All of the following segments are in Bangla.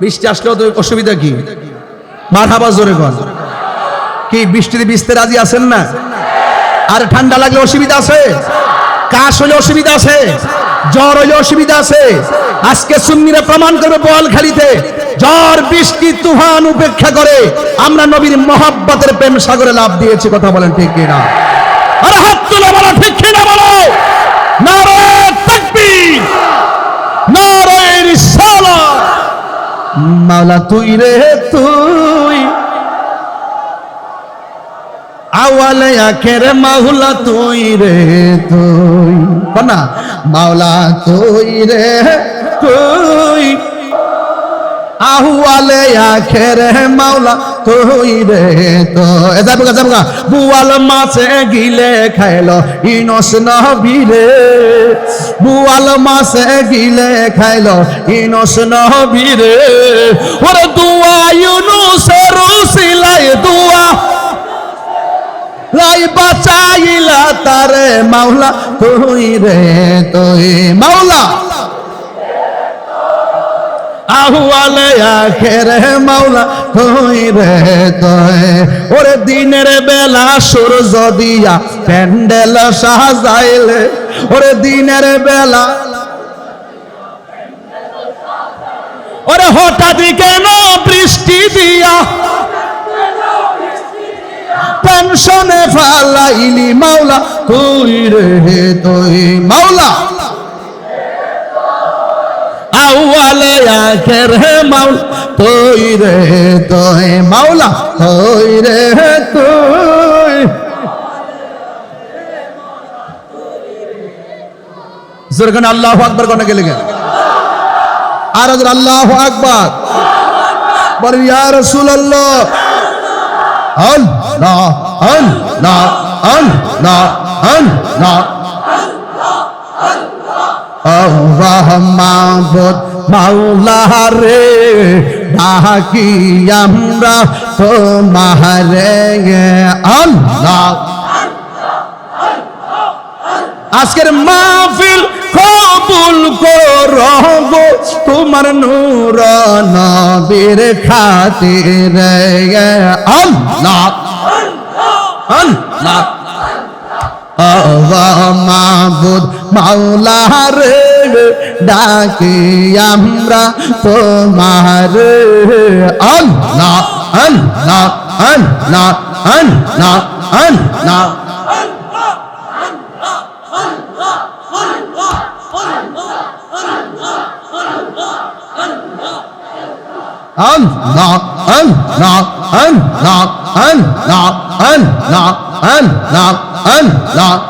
বৃষ্টি আসলেও তো অসুবিধা কি? মার হাবা জোরে কর কি, বৃষ্টিতে ভিজতে রাজি আছেন না? আর ঠান্ডা লাগলে অসুবিধা আছে? কাশ হলে অসুবিধা আছে? জ্বর হলে অসুবিধা আছে? আজকে সুন্নিরা প্রমাণ করবে বল খালিতে। জ্বর, বৃষ্টি, তুফান উপেক্ষা করে আমরা নবীর মহাব্বতের প্রেম সাগরে লাভ দিয়েছি, কথা বলেন ঠিক কিনা আরে হাত তুলে বলো ঠিক কিনা বলো নারে তাকবীর নারে রিসালাত মাওলা তুই রে তুই। আওয়ালে আখের মাওলা তুই রে তুই। না? মাওলা তুই রে তুই। আহুয়ালে আখের মাওলা রে তো। এ যাব গা যাব গা বুয়াল মাছে গিলে খাইলো ইনস নবীরে। বুয়াল মাছে গিলে খাইলো ইনস নবীরে। ওরে দুয়া ইউনুসের উসিলাই দুয়া। লাই বাঁচাইলা তারে মাওলা তুই রে তুই মাওলা। দিনের বেলা সূর্য দিয়া প্যান্ডেল সাজাইলে। ওরে দিনের বেলা ওরে হঠাৎ কেন বৃষ্টি দিয়া? টেনশনে ফালাইলি মাওলা তুই রে তুই মাওলা আউয়ালে আখের মাওলা তুই রে তুই মাওলা তুই রে তুই। জোরগান আল্লাহ আকবার কোনে গেলে গেল। আর আল্লাহ আকবার। বল ইয়া রাসূলুল্লাহ। আল্লাহ আল্লাহ আল্লাহ আল্লাহ। মাবুদ মাওলা রে ডাকি আমরা তোমারে আল্লাহ। আজকের মাহফিল কবুল করব তোমার নূর নবীর খাতির আল্লাহ। আল্লাহ। মাবুদ মাওলা রে ডাকি আমরা তোমার আল্লাহ আল্লাহ আল্লাহ আল্লাহ আল্লাহ Allah, Allah, Allah, Allah, Allah, Allah. Allah,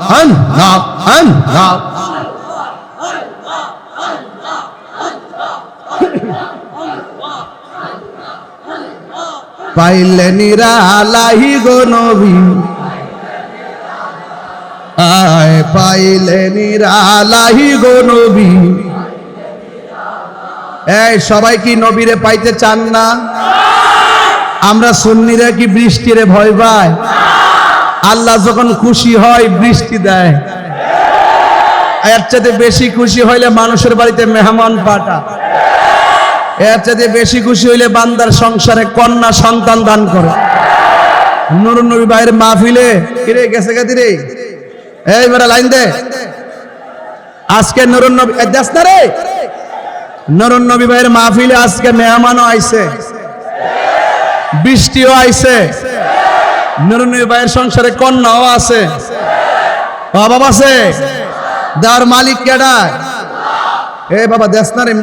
পাইলে নিরালাহি গো নবী। আয়, পাইলে নিরালাহি গো নবী। এই, সবাই কি নবীরে পাইতে চান না? আমরা সুন্নিরা কি বৃষ্টিরে ভয় পায়? আল্লাহ যখন খুশি হয়, বৃষ্টি দেয়। এর চাইতে বেশি খুশি হইলে মানুষের বাড়িতে মেহমান পাঠা। এর চাইতে বেশি খুশি হইলে বান্দার সংসারে কন্যা সন্তান দান করে। নুরুন নবী ভাইয়ের মাহফিলে কিরে, গেছে গেছি রে এই বেটা লাইন দে। আজকে নুরুন নবী দেশ না রে? নুরুন নবী ভাইয়ের মাহফিলে আজকে মেহমানও আইছে। বৃষ্টিও আইছে। নুরুন নবী ভাইয়ের সংসারে কন্যাও আছে। বাবা আছে? যার মালিক কেডা এ বাবা দেশ না রে